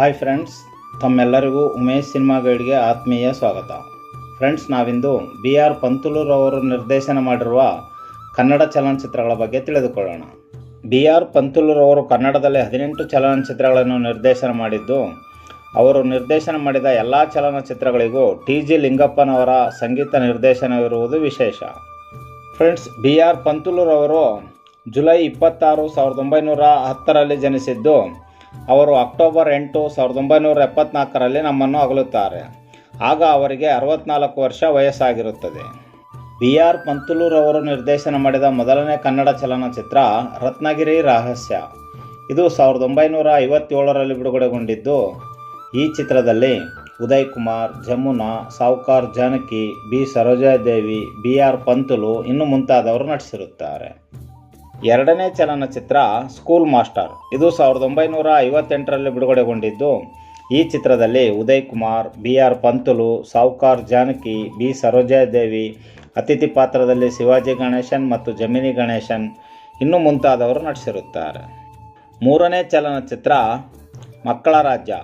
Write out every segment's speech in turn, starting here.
Hi friends ತಮ್ಮೆಲ್ಲರಿಗೂ Umesh cinema ಗೈಡ್ಗೆ ಆತ್ಮೀಯ ಸ್ವಾಗತ. ಫ್ರೆಂಡ್ಸ್ ನಾವಿಂದು ಬಿ ಆರ್ ಪಂತುಲೂರವರು ನಿರ್ದೇಶನ ಮಾಡಿರುವ ಕನ್ನಡ ಚಲನಚಿತ್ರಗಳ ಬಗ್ಗೆ ತಿಳಿದುಕೊಳ್ಳೋಣ. ಬಿ ಆರ್ ಪಂತುಲೂರವರು ಕನ್ನಡದಲ್ಲಿ ಹದಿನೆಂಟು ಚಲನಚಿತ್ರಗಳನ್ನು ನಿರ್ದೇಶನ ಮಾಡಿದ್ದು, ಅವರು ನಿರ್ದೇಶನ ಮಾಡಿದ ಎಲ್ಲ ಚಲನಚಿತ್ರಗಳಿಗೂ ಟಿ ಜಿ ಲಿಂಗಪ್ಪನವರ ಸಂಗೀತ ನಿರ್ದೇಶನವಿರುವುದು ವಿಶೇಷ. ಫ್ರೆಂಡ್ಸ್ ಬಿ ಆರ್ ಪಂತುಲೂರವರು ಜುಲೈ ಇಪ್ಪತ್ತಾರು ಸಾವಿರದ ಒಂಬೈನೂರ ಹತ್ತರಲ್ಲಿ ಜನಿಸಿದ್ದು ಅವರು ಅಕ್ಟೋಬರ್ ಎಂಟು ಸಾವಿರದ ಒಂಬೈನೂರ ಎಪ್ಪತ್ನಾಲ್ಕರಲ್ಲಿ ನಮ್ಮನ್ನು ಅಗಲುತ್ತಾರೆ. ಆಗ ಅವರಿಗೆ ಅರವತ್ನಾಲ್ಕು ವರ್ಷ ವಯಸ್ಸಾಗಿರುತ್ತದೆ. ಬಿ ಆರ್ ಪಂತುಲೂರವರು ನಿರ್ದೇಶನ ಮಾಡಿದ ಮೊದಲನೇ ಕನ್ನಡ ಚಲನಚಿತ್ರ ರತ್ನಗಿರಿ ರಹಸ್ಯ. ಇದು ಸಾವಿರದ ಒಂಬೈನೂರ ಐವತ್ತೇಳರಲ್ಲಿ ಬಿಡುಗಡೆಗೊಂಡಿದ್ದು, ಈ ಚಿತ್ರದಲ್ಲಿ Uday Kumar Jamuna, Sowcar Janaki, B. Sarojadevi, B. R Pantulu ಇನ್ನು ಮುಂತಾದವರು ನಟಿಸಿರುತ್ತಾರೆ. ಎರಡನೇ ಚಲನಚಿತ್ರ ಸ್ಕೂಲ್ ಮಾಸ್ಟರ್. ಇದು ಸಾವಿರದ ಒಂಬೈನೂರ ಐವತ್ತೆಂಟರಲ್ಲಿ ಬಿಡುಗಡೆಗೊಂಡಿದ್ದು. ಈ ಚಿತ್ರದಲ್ಲಿ Uday Kumar B R Pantulu, Sowcar Janaki, B Sarojadevi, ಅತಿಥಿ ಪಾತ್ರದಲ್ಲಿ ಶಿವಾಜಿ ಗಣೇಶನ್ ಮತ್ತು ಜಮಿನಿ ಗಣೇಶನ್ ಇನ್ನು ಮುಂತಾದವರು ನಟಿಸಿರುತ್ತಾರೆ. ಮೂರನೇ ಚಲನಚಿತ್ರ ಮಕ್ಕಳ ರಾಜ್ಯ.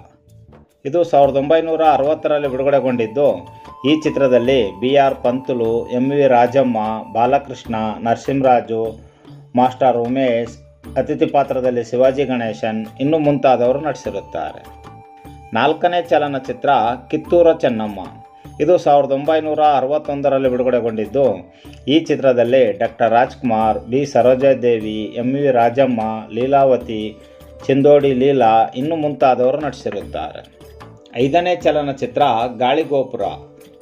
ಇದು ಸಾವಿರದ ಒಂಬೈನೂರ ಅರವತ್ತರಲ್ಲಿ ಬಿಡುಗಡೆಗೊಂಡಿದ್ದು. ಈ ಚಿತ್ರದಲ್ಲಿ B R Pantulu, M V Rajamma, Balakrishna, Narasimharaju master Umesh, ಅತಿಥಿ ಪಾತ್ರದಲ್ಲಿ ಶಿವಾಜಿ ಗಣೇಶನ್ ಇನ್ನು ಮುಂತಾದವರು ನಟಿಸಿರುತ್ತಾರೆ. ನಾಲ್ಕನೇ ಚಲನಚಿತ್ರ ಕಿತ್ತೂರ ಚೆನ್ನಮ್ಮ. ಇದು ಸಾವಿರದ ಒಂಬೈನೂರ ಅರವತ್ತೊಂದರಲ್ಲಿ ಬಿಡುಗಡೆಗೊಂಡಿದ್ದು, ಈ ಚಿತ್ರದಲ್ಲಿ doctor Rajkumar, B. Sarojadevi, M. V. Rajamma, Leelavathi, Chindodi Leela ಇನ್ನು ಮುಂತಾದವರು ನಟಿಸಿರುತ್ತಾರೆ. ಐದನೇ ಚಲನಚಿತ್ರ ಗಾಳಿಗೋಪುರ.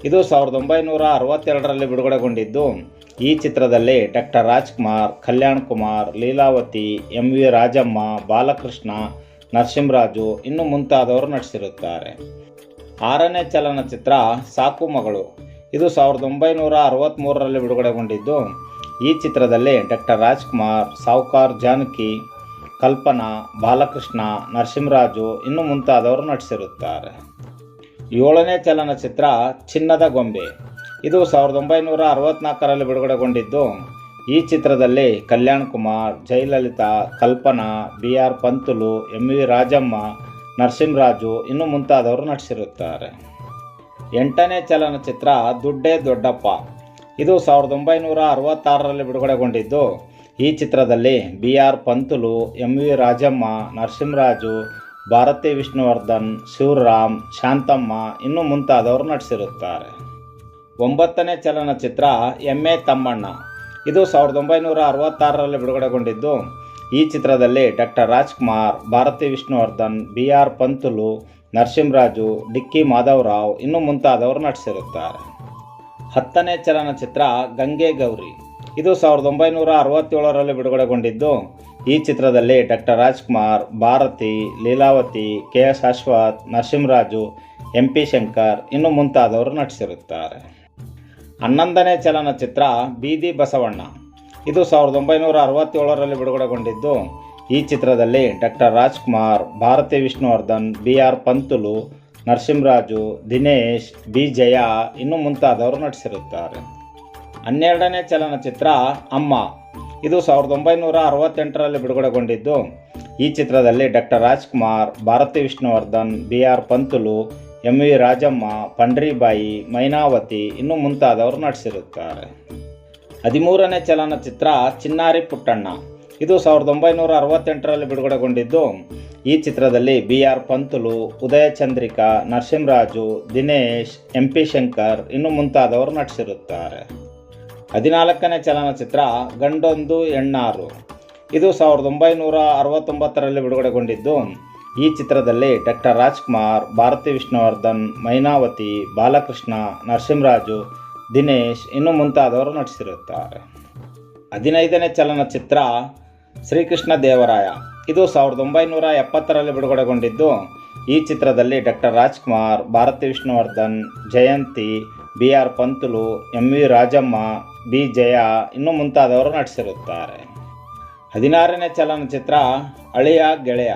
ಇದು ಸಾವಿರದ ಒಂಬೈನೂರ ಅರವತ್ತೆರಡರಲ್ಲಿ ಬಿಡುಗಡೆಗೊಂಡಿದ್ದು. ಈ ಚಿತ್ರದಲ್ಲಿ doctor Rajkumar, Kalyan Kumar, Leelavathi, M V Rajamma, Balakrishna, Narasimharaju ಇನ್ನು ಮುಂತಾದವರು ನಟಿಸಿರುತ್ತಾರೆ. ಆರನೇ ಚಲನಚಿತ್ರ ಸಾಕು ಮಗಳು. ಇದು ಸಾವಿರದ ಒಂಬೈನೂರ ಅರವತ್ತ್ಮೂರರಲ್ಲಿ ಬಿಡುಗಡೆಗೊಂಡಿದ್ದು. ಈ ಚಿತ್ರದಲ್ಲಿ ಡಾಕ್ಟರ್ ರಾಜ್ಕುಮಾರ್, ಸಾವುಕಾರ್ ಜಾನಕಿ, ಕಲ್ಪನಾ, ಬಾಲಕೃಷ್ಣ, ನರಸಿಂಹರಾಜು ಇನ್ನು ಮುಂತಾದವರು ನಟಿಸಿರುತ್ತಾರೆ. ಏಳನೇ ಚಲನಚಿತ್ರ ಚಿನ್ನದ ಗೊಂಬೆ. ಇದು ಸಾವಿರದ ಒಂಬೈನೂರ ಅರವತ್ನಾಲ್ಕರಲ್ಲಿ ಬಿಡುಗಡೆಗೊಂಡಿದ್ದು, ಈ ಚಿತ್ರದಲ್ಲಿ Kalyan Kumar, Jayalalithaa, Kalpana B R Pantulu M V Rajamma Narasimharaju ಇನ್ನು ಮುಂತಾದವರು ನಟಿಸಿರುತ್ತಾರೆ. ಎಂಟನೇ ಚಲನಚಿತ್ರ ದುಡ್ಡೇ ದೊಡ್ಡಪ್ಪ. ಇದು ಸಾವಿರದ ಒಂಬೈನೂರ ಅರವತ್ತಾರರಲ್ಲಿ ಬಿಡುಗಡೆಗೊಂಡಿದ್ದು, ಈ ಚಿತ್ರದಲ್ಲಿ B R Pantulu M V Rajamma Narasimharaju Bharathi Vishnuvardhan, Shivaram, Shanthamma ಇನ್ನು ಮುಂತಾದವರು ನಟಿಸಿರುತ್ತಾರೆ. ಒಂಬತ್ತನೇ ಚಲನಚಿತ್ರ ಎಂ ಎ ತಮ್ಮಣ್ಣ. ಇದು ಸಾವಿರದ ಒಂಬೈನೂರ ಅರವತ್ತಾರರಲ್ಲಿ ಬಿಡುಗಡೆಗೊಂಡಿದ್ದು, ಈ ಚಿತ್ರದಲ್ಲಿ doctor Rajkumar, Bharathi Vishnuvardhan, B R Pantulu, Narasimharaju, Dikki Madhavarao ಇನ್ನು ಮುಂತಾದವರು ನಟಿಸಿರುತ್ತಾರೆ. ಹತ್ತನೇ ಚಲನಚಿತ್ರ ಗಂಗೆ ಗೌರಿ. ಇದು ಸಾವಿರದ ಒಂಬೈನೂರ ಅರವತ್ತೇಳರಲ್ಲಿ ಬಿಡುಗಡೆಗೊಂಡಿದ್ದು ಈ ಚಿತ್ರದಲ್ಲಿ doctor Rajkumar, Bharathi, Leelavathi K S Ashwath, Narasimharaju M P Shankar ಇನ್ನು ಮುಂತಾದವರು ನಟಿಸಿರುತ್ತಾರೆ. ಹನ್ನೊಂದನೇ ಚಲನಚಿತ್ರ ಬೀದಿ ಬಸವಣ್ಣ. ಇದು ಸಾವಿರದ ಒಂಬೈನೂರ ಅರವತ್ತೇಳರಲ್ಲಿ ಬಿಡುಗಡೆಗೊಂಡಿದ್ದು, ಈ ಚಿತ್ರದಲ್ಲಿ doctor Rajkumar, Bharathi Vishnuvardhan B R Pantulu, Narasimharaju, Dinesh B Jaya ಇನ್ನು ಮುಂತಾದವರು ನಟಿಸಿರುತ್ತಾರೆ. ಹನ್ನೆರಡನೇ ಚಲನಚಿತ್ರ ಅಮ್ಮ. ಇದು ಸಾವಿರದ ಒಂಬೈನೂರ ಅರವತ್ತೆಂಟರಲ್ಲಿ ಬಿಡುಗಡೆಗೊಂಡಿದ್ದು. ಈ ಚಿತ್ರದಲ್ಲಿ doctor Rajkumar, Bharathi Vishnuvardhan, B R Pantulu, M V Rajamma, Pandaribai, Mynavathi ಇನ್ನೂ ಮುಂತಾದವರು ನಟಿಸಿರುತ್ತಾರೆ. ಹದಿಮೂರನೇ ಚಲನಚಿತ್ರ ಚಿನ್ನಾರಿ ಪುಟ್ಟಣ್ಣ. ಇದು ಸಾವಿರದ ಒಂಬೈನೂರ ಅರವತ್ತೆಂಟರಲ್ಲಿ ಬಿಡುಗಡೆಗೊಂಡಿದ್ದು. ಈ ಚಿತ್ರದಲ್ಲಿ B R Pantulu, Udaya Chandrika, Narasimharaju, Dinesh, M P Shankar ಇನ್ನು ಮುಂತಾದವರು ನಟಿಸಿರುತ್ತಾರೆ. ಹದಿನಾಲ್ಕನೇ ಚಲನಚಿತ್ರ ಗಂಡೊಂದು ಹೆಣ್ಣಾರು. ಇದು ಸಾವಿರದ ಒಂಬೈನೂರ ಅರವತ್ತೊಂಬತ್ತರಲ್ಲಿ ಬಿಡುಗಡೆಗೊಂಡಿದ್ದು. ಈ ಚಿತ್ರದಲ್ಲಿ ಡಾಕ್ಟರ್ ರಾಜ್ಕುಮಾರ್, ಭಾರತಿ ವಿಷ್ಣುವರ್ಧನ್, ಮೈನಾವತಿ, ಬಾಲಕೃಷ್ಣ, ನರಸಿಂಹರಾಜು, ದಿನೇಶ್ ಇನ್ನು ಮುಂತಾದವರು ನಟಿಸಿರುತ್ತಾರೆ. ಹದಿನೈದನೇ ಚಲನಚಿತ್ರ ಶ್ರೀಕೃಷ್ಣ ದೇವರಾಯ. ಇದು ಸಾವಿರದ ಒಂಬೈನೂರ ಎಪ್ಪತ್ತರಲ್ಲಿ ಬಿಡುಗಡೆಗೊಂಡಿದ್ದು. ಈ ಚಿತ್ರದಲ್ಲಿ doctor Rajkumar, Bharathi Vishnuvardhan, Jayanthi B R Pantulu M V Rajamma, B Jaya ಇನ್ನು ಮುಂತಾದವರು ನಟಿಸಿರುತ್ತಾರೆ. ಹದಿನಾರನೇ ಚಲನಚಿತ್ರ, ಅಳಿಯ ಗೆಳೆಯ.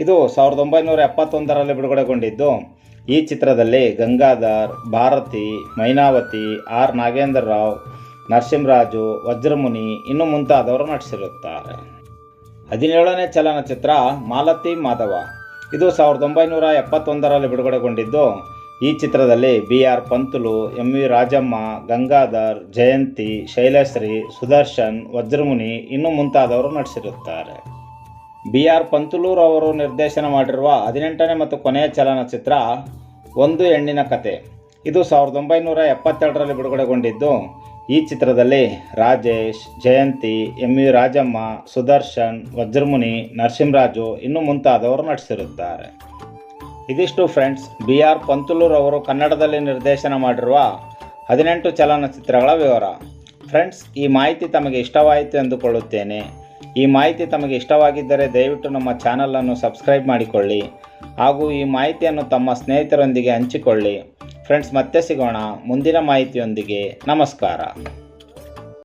ಇದು ಸಾವಿರದ ಒಂಬೈನೂರ ಎಪ್ಪತ್ತೊಂದರಲ್ಲಿ ಬಿಡುಗಡೆಗೊಂಡಿದ್ದು. ಈ ಚಿತ್ರದಲ್ಲಿ ಗಂಗಾಧರ್, ಭಾರತಿ, ಮೈನಾವತಿ, ಆರ್ ನಾಗೇಂದ್ರ ರಾವ್, ನರಸಿಂಹರಾಜು, ವಜ್ರಮುನಿ ಇನ್ನು ಮುಂತಾದವರು ನಟಿಸಿರುತ್ತಾರೆ. ಹದಿನೇಳನೇ ಚಲನಚಿತ್ರ, ಮಾಲತಿ ಮಾಧವ. ಇದು ಸಾವಿರದ ಒಂಬೈನೂರ ಎಪ್ಪತ್ತೊಂದರಲ್ಲಿ ಬಿಡುಗಡೆಗೊಂಡಿದ್ದು. ಈ ಚಿತ್ರದಲ್ಲಿ B R Pantulu, M V Rajamma, Gangadhar, Jayanthi, Shailashri, Sudarshan, Vajramuni ಇನ್ನೂ ಮುಂತಾದವರು ನಟಿಸಿರುತ್ತಾರೆ. ಬಿ ಆರ್ ಪಂತುಲೂರವರು ನಿರ್ದೇಶನ ಮಾಡಿರುವ ಹದಿನೆಂಟನೇ ಮತ್ತು ಕೊನೆಯ ಚಲನಚಿತ್ರ ಒಂದು ಹೆಣ್ಣಿನ ಕತೆ. ಇದು ಸಾವಿರದ ಒಂಬೈನೂರ ಎಪ್ಪತ್ತೆರಡರಲ್ಲಿ ಬಿಡುಗಡೆಗೊಂಡಿದ್ದು, ಈ ಚಿತ್ರದಲ್ಲಿ ರಾಜೇಶ್, ಜಯಂತಿ, ಎಂ ವಿ ರಾಜಮ್ಮ, ಸುದರ್ಶನ್, ವಜ್ರಮುನಿ, ನರಸಿಂಹರಾಜು ಇನ್ನೂ ಮುಂತಾದವರು ನಟಿಸಿರುತ್ತಾರೆ. ಇದಿಷ್ಟು ಫ್ರೆಂಡ್ಸ್, ಬಿ ಆರ್ ಪಂತುಲೂರವರು ಕನ್ನಡದಲ್ಲಿ ನಿರ್ದೇಶನ ಮಾಡಿರುವ ಹದಿನೆಂಟು ಚಲನಚಿತ್ರಗಳ ವಿವರ. ಫ್ರೆಂಡ್ಸ್, ಈ ಮಾಹಿತಿ ತಮಗೆ ಇಷ್ಟವಾಯಿತು ಎಂದುಕೊಳ್ಳುತ್ತೇನೆ. ಈ ಮಾಹಿತಿ ತಮಗೆ ಇಷ್ಟವಾಗಿದ್ದರೆ ದಯವಿಟ್ಟು ನಮ್ಮ ಚಾನಲನ್ನು ಸಬ್ಸ್ಕ್ರೈಬ್ ಮಾಡಿಕೊಳ್ಳಿ ಹಾಗೂ ಈ ಮಾಹಿತಿಯನ್ನು ತಮ್ಮ ಸ್ನೇಹಿತರೊಂದಿಗೆ ಹಂಚಿಕೊಳ್ಳಿ. ಫ್ರೆಂಡ್ಸ್, ಮತ್ತೆ ಸಿಗೋಣ ಮುಂದಿನ ಮಾಹಿತಿಯೊಂದಿಗೆ. ನಮಸ್ಕಾರ.